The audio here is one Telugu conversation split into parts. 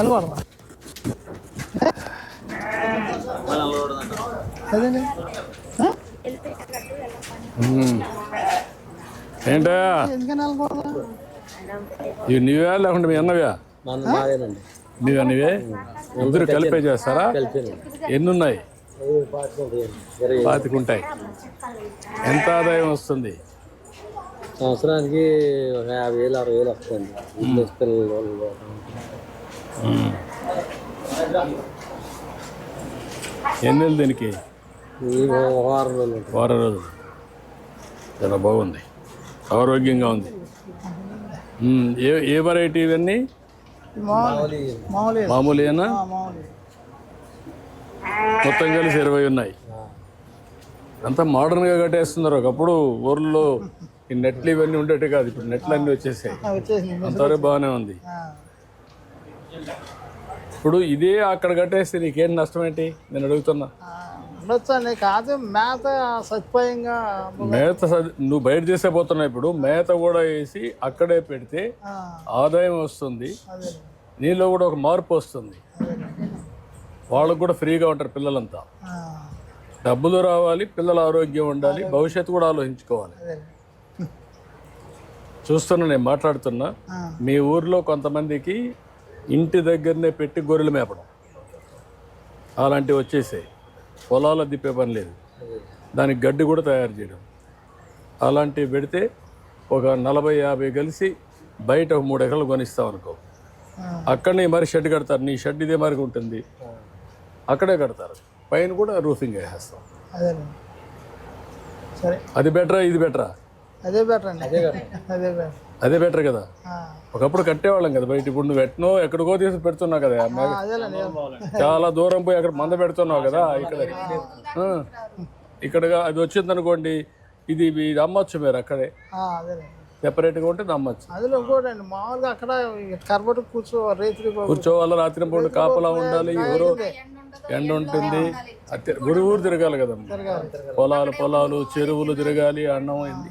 కలవడమా? అదేండి ఏంటా ఇవి నీవే లేకుంటే మీ అన్నవా? మన మాదేనండి. నీవే నీవే? ఇద్దరు కలిపే చేస్తారా? ఎన్ని ఉన్నాయి పాతికుంటాయి. ఎంత ఆదాయం వస్తుంది? సంవత్సరానికి ఒక యాభై వేలు అరవై వేలు వస్తుంది. పిల్లలు ఎన్ని దీనికి? వారం రోజులు ఉంటుంది. వారం రోజులు. చాలా బాగుంది. ఆరోగ్యంగా ఉంది. ఏ ఏ వెరైటీ ఇవన్నీ? మామూలు. మామూలు. మామూలేనా? మామూలు. మొత్తం కలిసి ఇరవై ఉన్నాయి. అంతా మోడర్న్గా కట్టేస్తున్నారు. ఒకప్పుడు ఊర్లో ఈ నెట్లు ఇవన్నీ ఉండేవి కాదు. ఇప్పుడు నెట్లు అన్నీ వచ్చేసాయి. అంతవరకు బాగానే ఉంది. ఆ. ఇప్పుడు ఇదే అక్కడ కట్టేస్తే నీకేం నష్టం ఏంటి నేను అడుగుతున్నా. కాదు మేత సదుపాయంగా మేత నువ్వు బయట చేసే పోతున్నావు ఇప్పుడు. మేత కూడా వేసి అక్కడే పెడితే ఆదాయం వస్తుంది. నీలో కూడా ఒక మార్పు వస్తుంది. వాళ్ళకు కూడా ఫ్రీగా ఉంటారు పిల్లలంతా. డబ్బులు రావాలి పిల్లల ఆరోగ్యం ఉండాలి భవిష్యత్తు కూడా ఆలోచించుకోవాలి. చూస్తున్నా నేను మాట్లాడుతున్నా. మీ ఊర్లో కొంతమందికి ఇంటి దగ్గరనే పెట్టి గొర్రెలు మేపడం. అలాంటివి వచ్చేసాయి. పొలాలు దిప్పే పని లేదు. దానికి గడ్డి కూడా తయారు చేయడం. అలాంటివి పెడితే ఒక నలభై యాభై కలిసి బయట ఒక మూడు ఎకరాలు కొనిస్తాం అనుకో. అక్కడనే మరి షెడ్ కడతారు. నీ షెడ్ ఇదే మరి ఉంటుంది. అక్కడే కడతారు. పైన కూడా రూఫింగ్ వేసేస్తాం. అది బెటరా? ఇది బెటరా? అదే బెటర్ అండి. అదే బెటర్. అదే బెటర్. కదా. ఆ, ఒకప్పుడు కట్టేవాళ్ళం కదా బయట. ఇప్పుడు నువ్వు ఎట్నో ఎక్కడికో తీసి పెడుతున్నావు కదా. చాలా దూరం పోయి అక్కడ మంద పెడుతున్నావు కదా ఇక్కడ. ఇక్కడగా అది వచ్చింది అనుకోండి ఇది ఇది అమ్మొచ్చు మీరు అక్కడే. సెపరేట్గా ఉంటే అమ్మొచ్చు. అందులో ఇంకోటండి మామూలుగా అక్కడ కర్బటు కూర్చో రైతులు కూర్చోవాలి రాత్రి పూట కాపలా ఉండాలి ఎవరో ఎండ ఉంటుంది. గురు ఊరు తిరగాలి కదా పొలాలు పొలాలు చెరువులు తిరగాలి అన్నం అయింది.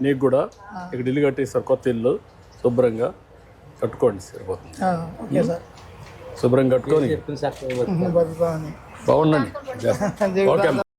నీకు కూడా ఇక్కడ ఇల్లు కట్టేస్తారు కొత్త ఇల్లు. శుభ్రంగా కట్టుకోండి సరిపోతుంది ఓకే సార్. శుభ్రంగా కట్టుకొని బాగుండండి ఓకే.